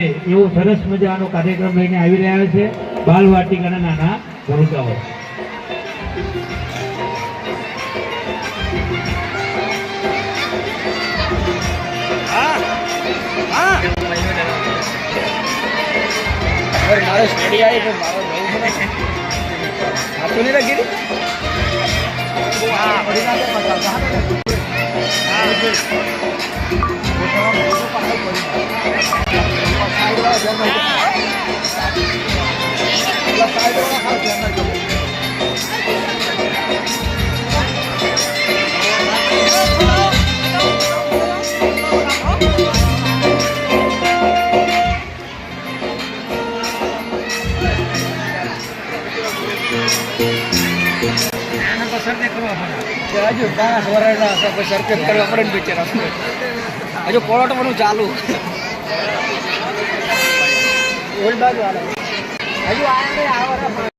એવો સરસ મજાનો કાર્યક્રમ લઈને આવી રહ્યા છે બાલ વાટિકાના નાના ભૂલકાઓ મારો સ્ટડી હજુ પાંચ વર્ષના સરખેજ કરવા પડે ને બિચારા. હજુ પોળોટ બનવું ચાલુ. ઓલ બાજુ હાલે હજુ આયા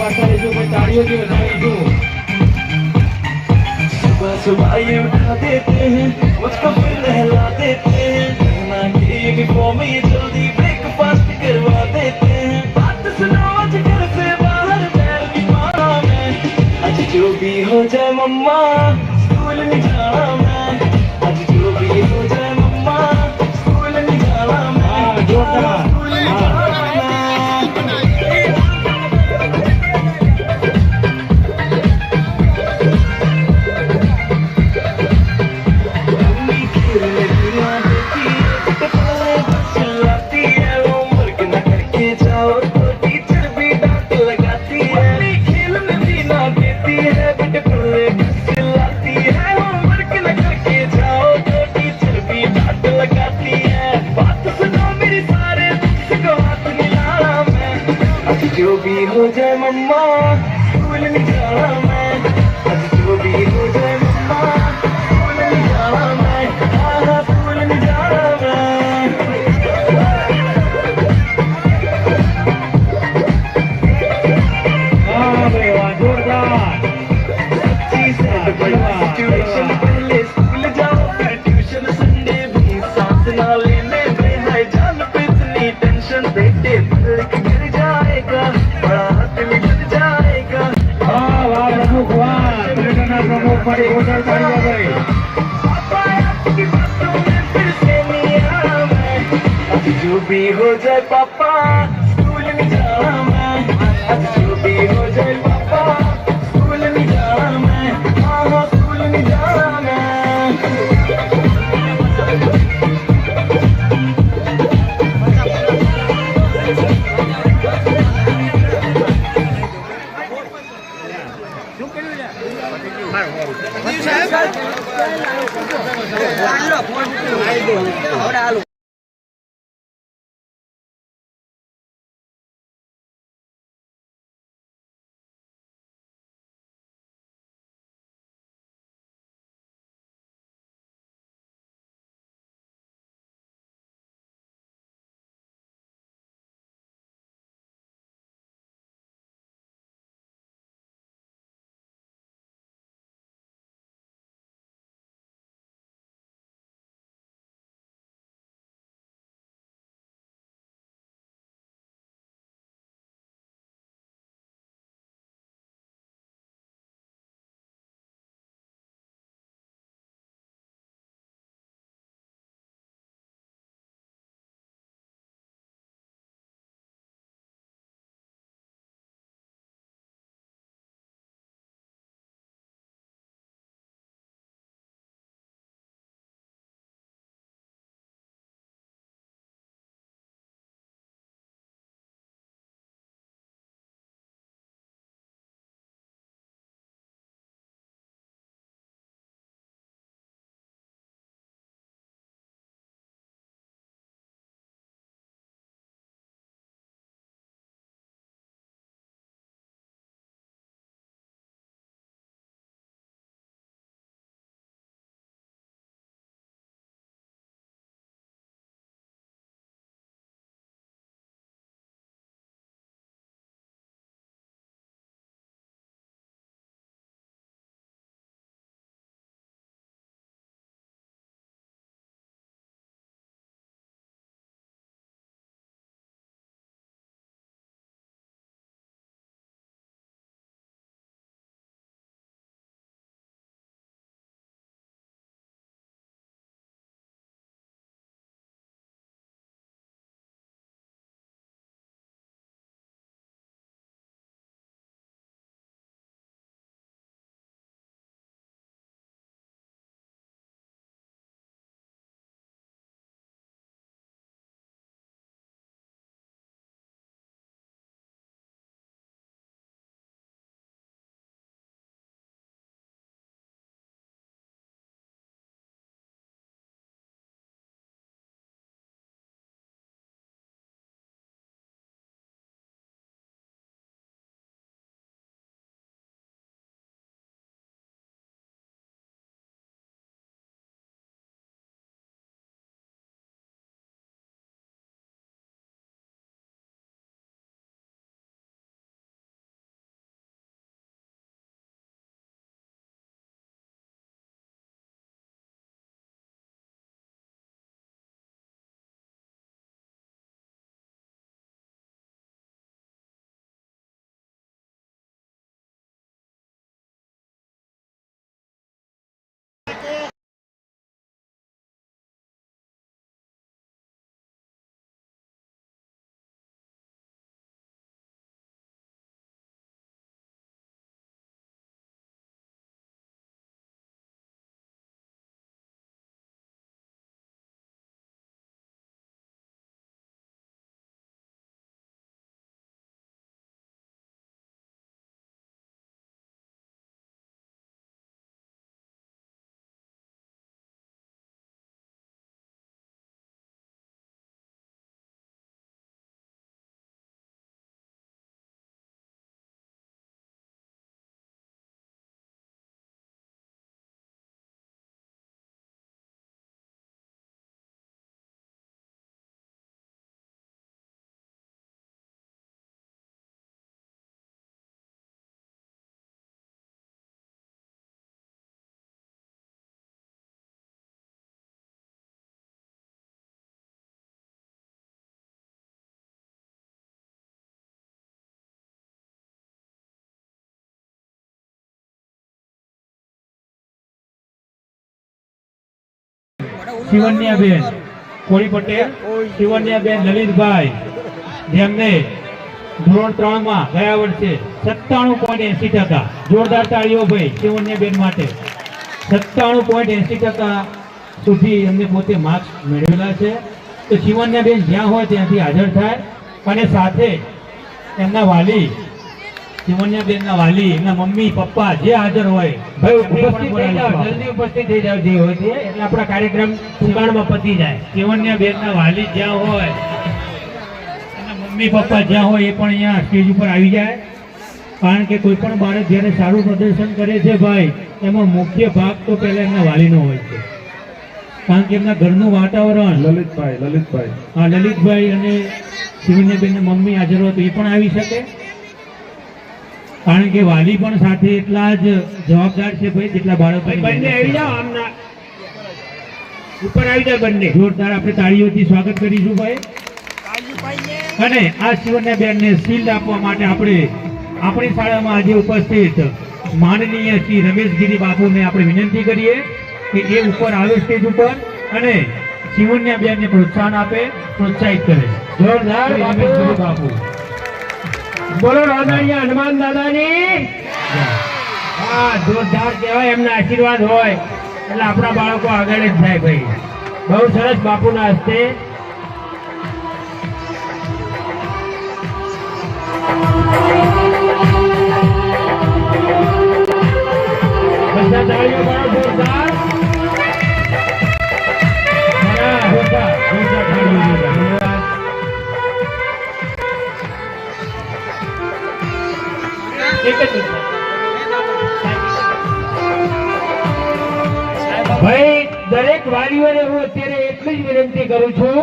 નહીં આવવાના જોરદાર તાળીઓ પાડતા રહેજો ભાઈ તાળીઓથી વધાવીશું सुबह सुबह ये उठा देते हैं मुझको फिर नहला मम्मा स्कूल जाना मैं। आज जो भी हो जाए मम्मा स्कूल जाना मैं। आना स्कूल जाना मैं। हाँ भाई जोरदार। चीज़ है बड़ी भी हो जाए पापा स्कूल में जावा मैं जो भी हो जाए पापा स्कूल में जावा मैं हाँ स्कूल में जावा Hãy શિવન્યાબેન, કોળી પટેલ, શિવન્યાબેન, લલિતભાઈ, જેમને ધોરણ ત્રણમાં ગયા વર્ષે સત્તાણું પોઈન્ટ એસી ટકા. જોરદાર તાળીઓ ભાઈ શિવન્યાબેન માટે. સત્તાણું પોઈન્ટ એસી ટકા સુધી એમને પોતે માર્ક્સ મેળવેલા છે. તો શિવન્યાબેન જ્યાં હોય ત્યાંથી હાજર થાય. અને સાથે એમના વાલી શિવન્યાબેનના વાલી એમના મમ્મી પપ્પા જે હાજર હોય ભાઈ ઉપસ્થિત થઈ જાઓ જલ્દી ઉપસ્થિત થઈ જાવ જે હોય તે એટલે આપણા કાર્યક્રમ ટૂંકાણમાં પતી જાય. શિવન્યાબેનના વાલી જ્યાં હોય એના મમ્મી પપ્પા જ્યાં હોય એ પણ અહીંયા સ્ટેજ ઉપર આવી જાય. કારણ કે કોઈ પણ બાળક જ્યારે સારું પ્રદર્શન કરે છે ભાઈ એમાં મુખ્ય ભાગ તો પહેલા એમના વાલીનો હોય છે. કારણ કે એમના ઘરનું વાતાવરણ લલિતભાઈ લલિતભાઈ. હા લલિતભાઈ અને શિવન્યાબેનના મમ્મી હાજર હોય તો એ પણ આવી શકે. કારણ કે વાલી પણ સાથે એટલા જ જવાબદાર છે ભાઈ જેટલા બાળકો બંને આવી જાઓ આમના. ઉપર આવી જાય બંને. જોરદાર આપણે તાળીઓથી સ્વાગત કરીશું ભાઈ. અને આ શિવન્યાબેનને શિલ્ડ આપવા માટે આપણે આપણી શાળામાં આજે ઉપસ્થિત માનનીય શ્રી રમેશગીરી બાપુને આપણે વિનંતી કરીએ કે એ ઉપર આવે સ્ટેજ ઉપર અને શિવન્યાબેનને પ્રોત્સાહન આપે પ્રોત્સાહિત કરે. જોરદાર બાપુ. બોલો રાધાણીયા હનુમાન દાદાની? હા, જોરદાર કહેવાય, એમના આશીર્વાદ હોય. એટલે આપણા બાળકો આગળ જ થાય ભાઈ. બહુ સરસ બાપુના હસ્તે. બધા તાળીઓ ભાઈ, દરેક વાલીઓને હું અત્યારે એટલી જ વિનંતી કરું છું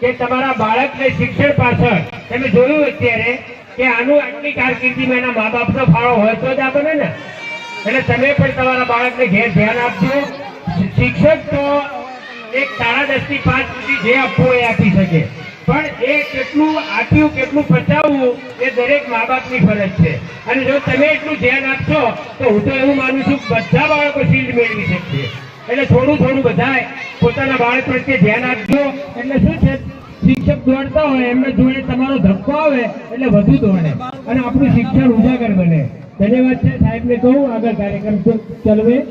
કે તમારા બાળકને શિક્ષણ પાછળ, તમે જોયું અત્યારે કે આનું આટલી કારકિર્દીમાં એના મા બાપનો ફાળો હોય તો જ આ ને? એટલે તમે પણ તમારા બાળકને ઘેર ધ્યાન આપજો. શિક્ષક તો એક સાડા દસથી પાંચ સુધી જે આપવું એ આપી શકે. એ કેટલું આપ્યું, કેટલું પચાવવું એ દરેક મા બાપની ફરજ છે. અને જો તમે એટલું ધ્યાન આપશો, તો હું તો એવું માનું છું બધા બાળકો શિલ્ડ મેળવી શકશે. એટલે થોડું થોડું બધાય પોતાના બાળક પ્રત્યે ધ્યાન આપજો. એટલે શું છે? શિક્ષક દોડતા હોય, એમને જોડે તમારો ધક્કો આવે, એટલે વધુ દોડે. અને આપણું શિક્ષણ ઉજાગર બને. ધન્યવાદ છે. સાહેબને કહું, આગળ કાર્યક્રમ ચલવે